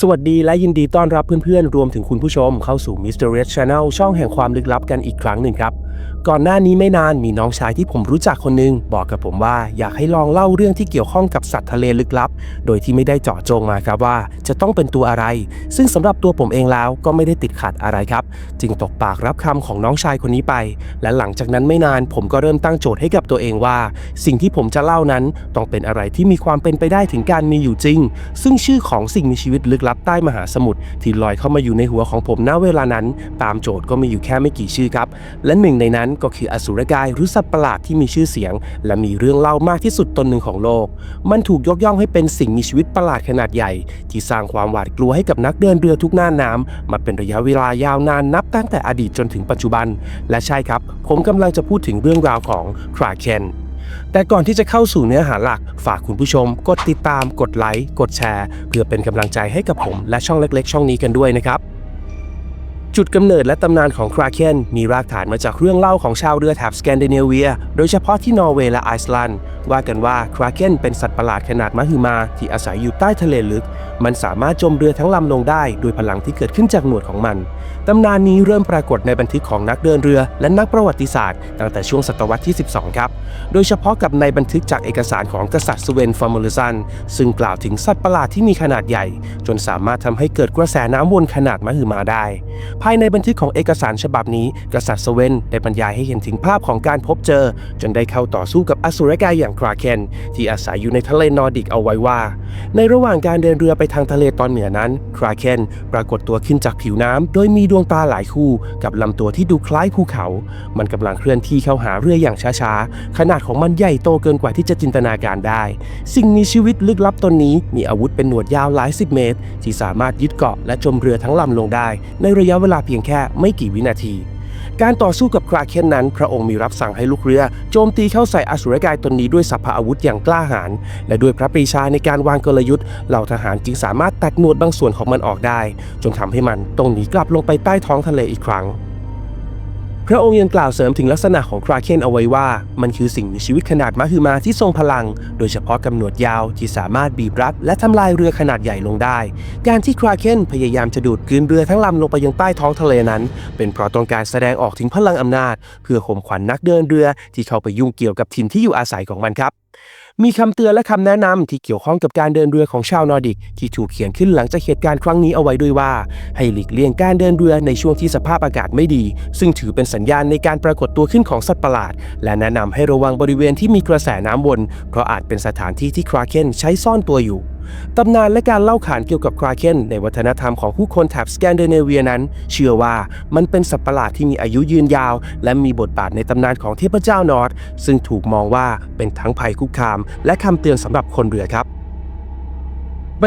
สวัสดีและยินดีต้อนรับเพื่อนๆ รวมถึงคุณผู้ชมเข้าสู่ Mysterious Channel ช่องแห่งความลึกลับกันอีกครั้งหนึ่งครับ ก่อนหน้านี้ไม่นานมีน้องชายที่ผมรู้จักคนหนึง บอกกับผมว่าอยากให้ลองเล่าเรื่องที่เกี่ยวข้องกับสัตว์ทะเลลึกลับ โดยที่ไม่ได้เจาะจงมาครับว่า จะต้องเป็นตัวอะไร ซึ่งสำหรับตัวผมเองแล้วก็ไม่ได้ติดขัดอะไรครับ จึงตกปากรับคำของน้องชายคนนี้ไป และหลังจากนั้นไม่นานผมก็เริ่มตั้งโจทย์ให้กับตัวเองว่า สิ่งที่ผมจะเล่านั้นต้องเป็นอะไรที่มีความเป็นไปได้ถึงการมีอยู่จริง ซึ่งชื่อของสิ่งมีชีวิตลึกลับใต้มหาสมุทรที่ลอยเข้ามาอยู่ในหัวของผมณเวลานั้น ตามโจทย์ก็มีอยู่แค่ไม่กี่ชื่อครับ และหนึ่งในนั้นก็คืออสุรกายหรือสัตว์ประหลาดที่มีชื่อเสียง และมีเรื่องเล่ามากที่สุดตนหนึ่งของโลก มันถูกยกย่องให้เป็นสิ่งมีชีวิตประหลาดขนาดใหญ่ ที่สร้างความหวาดกลัวให้กับนักเดินเรือทุกหน้าน้ำมาเป็นระยะเวลายาวนานนับตั้งแต่อดีตจนถึงปัจจุบัน และใช่ครับ ผมกำลังจะพูดถึงเรื่องราวของคราเคนแต่ก่อนที่จะเข้าสู่เนื้อหาหลัก ฝากคุณผู้ชม กดติดตาม กดไลค์ กดแชร์ เพื่อเป็นกำลังใจให้กับผมและช่องเล็ก ๆ ช่องนี้กันด้วยนะครับ จุดกำเนิดและตำนานของคราเคนมีรากฐานมาจากเรื่องเล่าของชาวเรือแถบสแกนดิเนเวีย โดยเฉพาะที่นอร์เวย์และไอซ์แลนด์ ว่ากันว่าคราเคนเป็นสัตว์ประหลาดขนาดมหึมาที่อาศัยอยู่ใต้ทะเลลึก มันสามารถจมเรือทั้งลำลงได้โดยพลังที่เกิดขึ้นจากหนวดของมัน ตำนานนี้เริ่มปรากฏในบันทึกของนักเดินเรือ และนักประวัติศาสตร์ ตั้งแต่ช่วงศตวรรษที่ 12 ครับ โดยเฉพาะกับในบันทึกจากเอกสารของกษัตริย์สเวนฟอร์มูลซันซึ่งกล่าวถึงสัตว์ประหลาดที่มีขนาดใหญ่ จนสามารถทำให้เกิดกระแสน้ำวนขนาดมหึมาได้ภายในบันทึกของเอกสารฉบับนี้ กษัตริย์สเวนได้บรรยายให้เห็นถึงภาพของการพบเจอ จนได้เข้าต่อสู้กับอสุรกายอย่างคราเคนที่อาศัยอยู่ในทะเลนอร์ดิกเอาไว้ว่า ในระหว่างการเดินเรือไปทางทะเลตอนเหนือนั้นคราเคนปรากฏตัวขึ้นจากผิวน้ำโดยมีดวงตาหลายคู่ กับลำตัวที่ดูคล้ายภูเขา มันกำลังเคลื่อนที่เข้าหาเรืออย่างช้าๆ ขนาดของมันใหญ่โตเกินกว่าที่จะจินตนาการได้ สิ่งมีชีวิตลึกลับตนนี้มีอาวุธเป็นหนวดยาวหลายสิบเมตร ที่สามารถยึดเกาะและจมเรือทั้งลำลงได้ ในระยะเวลาเพียงแค่ไม่กี่วินาที การต่อสู้กับคราเคนนั้น พระองค์มีรับสั่งให้ลูกเรือ โจมตีเข้าใส่อสุรกายตนนี้ด้วยสัพพะอาวุธอย่างกล้าหาญและด้วยพระปรีชาในการวางกลยุทธ์เหล่าทหารจึงสามารถตัดหนวดบางส่วนของมันออกได้ จนทำให้มันต้องหนีกลับลงไปใต้ท้องทะเลอีกครั้ง พระองค์ยังกล่าวเสริมถึงลักษณะของคราเคนเอาไว้ว่า มันคือสิ่งมีชีวิตขนาดมหึมาที่ทรงพลัง โดยเฉพาะกำหนวดยาวที่สามารถบีบรัดและทำลายเรือขนาดใหญ่ลงได้ การที่คราเคนพยายามจะดูดกลืนเรือทั้งลำลงไปยังใต้ท้องทะเลนั้น เป็นเพราะต้องการแสดงออกถึงพลังอำนาจ เพื่อข่มขวัญนักเดินเรือที่เข้าไปยุ่งเกี่ยวกับถิ่นที่อยู่อาศัยของมันครับ มีคำเตือนและคำแนะนำที่เกี่ยวข้องกับการเดินเรือของชาวนอร์ดิก ที่ถูกเขียนขึ้นหลังจากเหตุการณ์ครั้งนี้เอาไว้ด้วยว่า ให้หลีกเลี่ยงการเดินเรือในช่วงที่สภาพอากาศไม่ดี ซึ่งถือเป็นสัญญาณในการปรากฏตัวขึ้นของสัตว์ประหลาด และแนะนำให้ระวังบริเวณที่มีกระแสน้ำวน เพราะอาจเป็นสถานที่ที่คราเคนใช้ซ่อนตัวอยู่ ตำนานและการเล่าขานเกี่ยวกับคราเคนในวัฒนธรรมของผู้คนแถบสแกนดิเนเวียนั้น เชื่อว่ามันเป็นสัตว์ประหลาดที่มีอายุยืนยาว และมีบทบาทในตำนานของเทพเจ้านอร์ดซึ่งถูกมองว่าเป็นทั้งภัยคุกคาม และคำเตือนสำหรับคนเรือครับ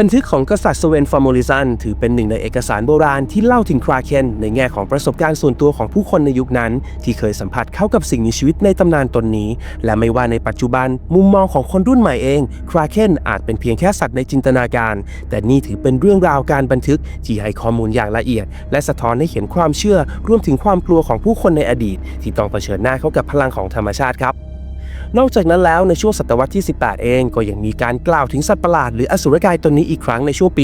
บันทึกของกษัตริย์สเวนฟอร์โมลิซันถือเป็นหนึ่งในเอกสารโบราณที่เล่าถึงคราเคนในแง่ของประสบการณ์ส่วนตัวของผู้คนในยุคนั้น ที่เคยสัมผัสเข้ากับสิ่งมีชีวิตในตำนานตนนี้ และไม่ว่าในปัจจุบันมุมมองของคนรุ่นใหม่เอง คราเคนอาจเป็นเพียงแค่สัตว์ในจินตนาการ แต่นี่ถือเป็นเรื่องราวการบันทึกที่ให้ข้อมูลอย่างละเอียด และสะท้อนให้เห็นความเชื่อรวมถึงความกลัวของผู้คนในอดีต ที่ต้องเผชิญหน้าเข้ากับพลังของธรรมชาติครับ นอกจากนั้นแล้วในช่วงศตวรรษที่ 18 เอง ก็ยังมีการกล่าวถึงสัตว์ประหลาดหรืออสุรกายตนนี้อีกครั้งในช่วงปี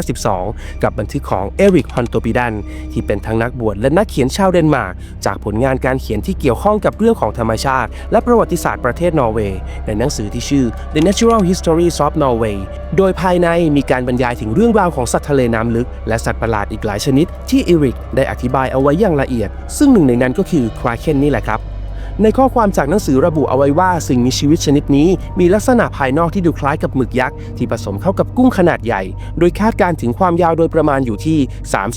1752 กับบันทึกของเอริกฮอนโตปิดัน ที่เป็นทั้งนักบวชและนักเขียนชาวเดนมาร์กจากผลงานการเขียนที่เกี่ยวข้องกับเรื่องของธรรมชาติ และประวัติศาสตร์ประเทศนอร์เวย์ในหนังสือที่ชื่อ The Natural History of Norway โดยภายในมีการบรรยายถึงเรื่องราวของสัตว์ทะเลน้ำลึก และสัตว์ประหลาดอีกหลายชนิด ที่เอริกได้อธิบายเอาไว้อย่างละเอียด ซึ่งหนึ่งในนั้นก็คือคราเคนนี่แหละครับ ในข้อความจากหนังสือระบุเอาไว้ว่าสิ่งมีชีวิตชนิดนี้ มีลักษณะภายนอกที่ดูคล้ายกับหมึกยักษ์ที่ผสมเข้ากับกุ้งขนาดใหญ่ โดยคาดการถึงความยาวโดยประมาณอยู่ที่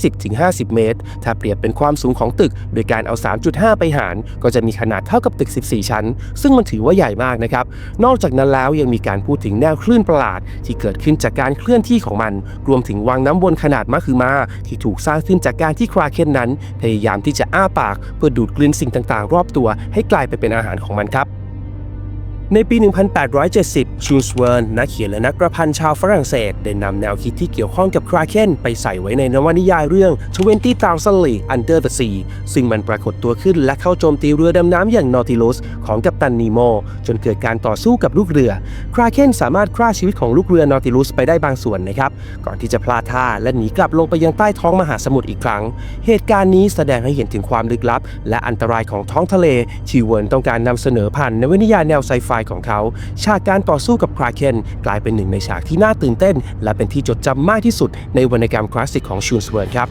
30-50 เมตร ถ้าเปรียบเป็นความสูงของตึก โดยการเอา 3.5 ไปหาร ก็จะมีขนาดเท่ากับตึก 14 ชั้น ซึ่งมันถือว่าใหญ่มากนะครับ นอกจากนั้นแล้วยังมีการพูดถึงแนวคลื่นประหลาด ที่เกิดขึ้นจากการเคลื่อนที่ของมัน รวมถึงวังน้ำวนขนาดมหึมา ที่ถูกสร้างขึ้นจากการที่คราเคนนั้น พยายามที่จะอ้าปาก เพื่อดูดกลืนสิ่งต่างๆ รอบตัวให้กลายไปเป็นอาหารของมันครับ ในปี 1870ชูสเวิร์นนักเขียนและนักประพันธ์ชาวฝรั่งเศส ได้นำแนวคิดที่เกี่ยวข้องกับคราเคนไปใส่ไว้ในนวนิยายเรื่อง20,000 Leagues Under the Sea ซึ่งมันปรากฏตัวขึ้นและเข้าโจมตีเรือดำน้ำอย่าง Nautilus ของกัปตันนีโม จนเกิดการต่อสู้กับลูกเรือ คราเคนสามารถฆ่าชีวิตของลูกเรือ Nautilus ไปได้บางส่วนนะครับ ก่อนที่จะพลาดท่าและหนีกลับลงไปยังใต้ท้องมหาสมุทรอีกครั้ง เหตุการณ์นี้แสดงให้เห็นถึงความลึกลับ และอันตรายของท้องทะเลที่เวิร์นต้องการนำเสนอผ่านนวนิยายแนวไซไฟของเขา ฉากการต่อสู้กับคราเคนกลายเป็นหนึ่งในฉากที่น่าตื่นเต้น และเป็นที่จดจำมากที่สุดในวรรณกรรมคลาสสิกของชูนสเวิร์นครับ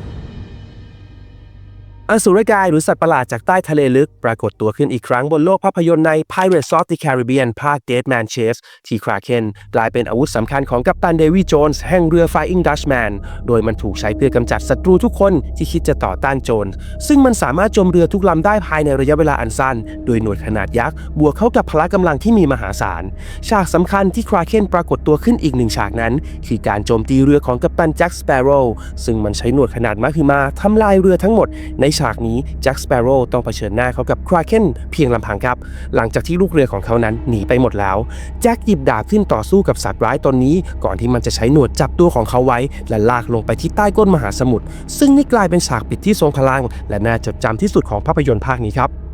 อสุรกายหรือสัตว์ประหลาดจากใต้ทะเลลึก ปรากฏตัวขึ้นอีกครั้งบนโลกภาพยนตร์ใน Pirates of the Caribbean ภาค Dead Man Chase ที่คราเคนกลายเป็นอาวุธสำคัญของกัปตันเดวิดโจนส์แห่งเรือ Flying Dutchman โดยมันถูกใช้เพื่อกำจัดศัตรูทุกคนที่คิดจะต่อต้านโจรซึ่งมันสามารถโจมเรือทุกลำได้ภายในระยะเวลาอันสั้น โดยหน่วยขนาดยักษ์บวกเข้ากับพละกำลังที่มีมหาศาล ฉากสำคัญที่คราเคนปรากฏตัวขึ้นอีกหนึ่งฉากนั้น คือการโจมตีเรือของกัปตันแจ็คสเปโร่ซึ่งมันใช้หนวดขนาดมหึมาทำลายเรือทั้งหมดในฉากนี้แจ็คสเปโร่ต้องเผชิญหน้าเขากับคราเคนเพียงลำพังครับ หลังจากที่ลูกเรือของเขานั้นหนีไปหมดแล้ว แจ็คหยิบดาบขึ้นต่อสู้กับสัตว์ร้ายตนนี้ ก่อนที่มันจะใช้หนวดจับตัวของเขาไว้ และลากลงไปที่ใต้ก้นมหาสมุทรซึ่งนี่กลายเป็นฉากปิดที่ทรงพลัง และน่าจดจำที่สุดของภาพยนตร์ภาคนี้ครับ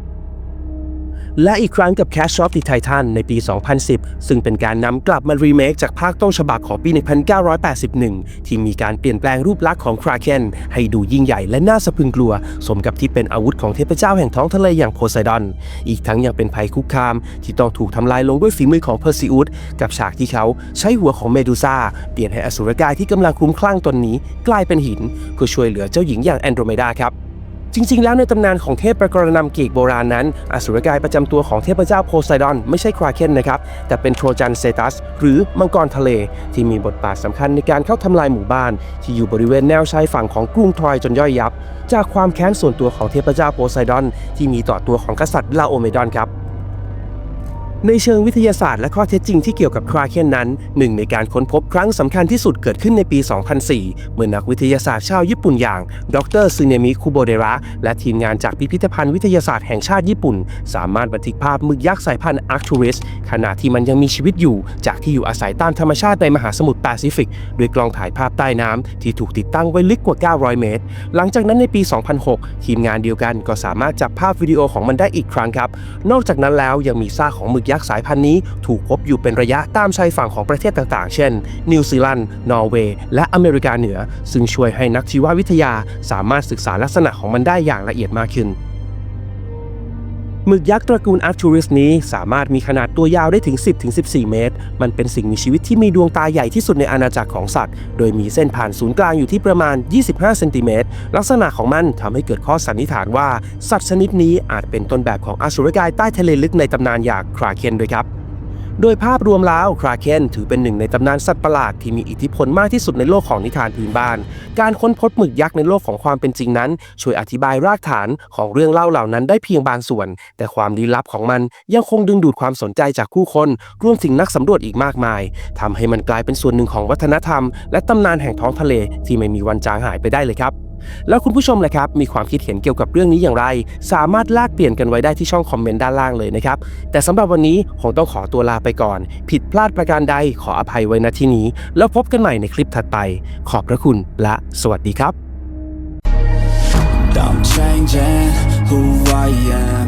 และอีกครั้งกับ Cash of the Titan ในปี 2010 ซึ่งเป็นการนำกลับมารีเมคจากภาคต้นฉบับของปี 1981 ที่มีการเปลี่ยนแปลงรูปลักษณ์ของคราเคนให้ดูยิ่งใหญ่และน่าสะพรึงกลัว สมกับที่เป็นอาวุธของเทพเจ้าแห่งท้องทะเลอย่างโพไซดอน อีกทั้งยังเป็นภัยคุกคาม ที่ต้องถูกทำลายลงด้วยฝีมือของเพอร์ซิอุสกับฉากที่เขาใช้หัวของเมดูซาเปลี่ยนให้อสุรกายที่กำลังคลุ้มคลั่งตนนี้ กลายเป็นหิน เพื่อช่วยเหลือเจ้าหญิงอย่างแอนโดรเมดาครับ จริง ๆ แล้วในตำนานของเทพประกรณำกรีกโบราณนั้น อสุรกายประจำตัวของเทพเจ้าโพไซดอนไม่ใช่คราเคนนะครับ แต่เป็นโทรจันเซตัส หรือมังกรทะเล ที่มีบทบาทสำคัญในการเข้าทำลายหมู่บ้าน ที่อยู่บริเวณแนวชายฝั่งของกรุงทรอยจนย่อยยับ จากความแค้นส่วนตัวของเทพเจ้าโพไซดอน ที่มีต่อตัวของกษัตริย์ลาโอเมดอนครับ ในเชิงวิทยาศาสตร์และข้อเท็จจริงที่เกี่ยวกับคราเคนนั้นหนึ่งในการค้นพบครั้งสำคัญที่สุดเกิดขึ้นในปี 2004 เมื่อนักวิทยาศาสตร์ชาวญี่ปุ่นอย่าง ดรซึเนมิคุโบเดระและทีมงานจากพิพิธภัณฑ์วิทยาศาสตร์แห่งชาติญี่ปุ่น สามารถบันทึกภาพมึกยักษ์สายพันธุ์อาร์คทูริสขณะที่มันยังมีชีวิตอยู่ จากที่อยู่อาศัยตามธรรมชาติในมหาสมุทรแปซิฟิกด้วยกล้องถ่ายภาพใต้น้ำที่ถูกติดตั้งไว้ลึกกว่า 900 เมตร หลังจากนั้นในปี 2006 ทีมงานเดียวกันก็สามารถจับภาพวิดีโอของมันได้อีกครั้งครับ นอกจากนั้นแล้วยังมีซากของมึกยักษ์สายพันธุ์นี้ถูกพบอยู่เป็นระยะตามชายฝั่งของประเทศต่างๆ เช่น นิวซีแลนด์ นอร์เวย์ และอเมริกาเหนือ ซึ่งช่วยให้นักชีววิทยาสามารถศึกษาลักษณะของมันได้อย่างละเอียดมากขึ้น หมึกยักษ์ตระกูลอาร์ชูริสนี้สามารถมีขนาดตัวยาวได้ถึง 10-14 เมตร มันเป็นสิ่งมีชีวิตที่มีดวงตาใหญ่ที่สุดในอาณาจักรของสัตว์ โดยมีเส้นผ่านศูนย์กลางอยู่ที่ประมาณ 25 เซนติเมตร ลักษณะของมันทำให้เกิดข้อสันนิษฐานว่า สัตว์ชนิดนี้อาจเป็นต้นแบบของอสุรกายใต้ทะเลลึกในตำนานอย่างคราเคนด้วยครับ โดยภาพรวมแล้วคราเคนถือเป็นหนึ่งในตำนานสัตว์ประหลาดที่มีอิทธิพลมากที่สุดในโลกของนิทานพื้นบ้าน การค้นพบหมึกยักษ์ในโลกของความเป็นจริงนั้น ช่วยอธิบายรากฐานของเรื่องเล่าเหล่านั้นได้เพียงบางส่วน แต่ความลี้ลับของมันยังคงดึงดูดความสนใจจากผู้คน รวมถึงนักสำรวจอีกมากมายทำให้มันกลายเป็นส่วนหนึ่งของวัฒนธรรม และตำนานแห่งท้องทะเลที่ไม่มีวันจางหายไปได้เลยครับ แล้วคุณผู้ชมล่ะครับ มีความคิดเห็นเกี่ยวกับเรื่องนี้อย่างไร สามารถแลกเปลี่ยนกันไว้ได้ที่ช่องคอมเมนต์ด้านล่างเลยนะครับ แต่สำหรับวันนี้คงต้องขอตัวลาไปก่อน ผิดพลาดประการใดขออภัยไว้ณที่นี้ แล้วพบกันใหม่ในคลิปถัดไป ขอบพระคุณและสวัสดีครับ I'm changing who I am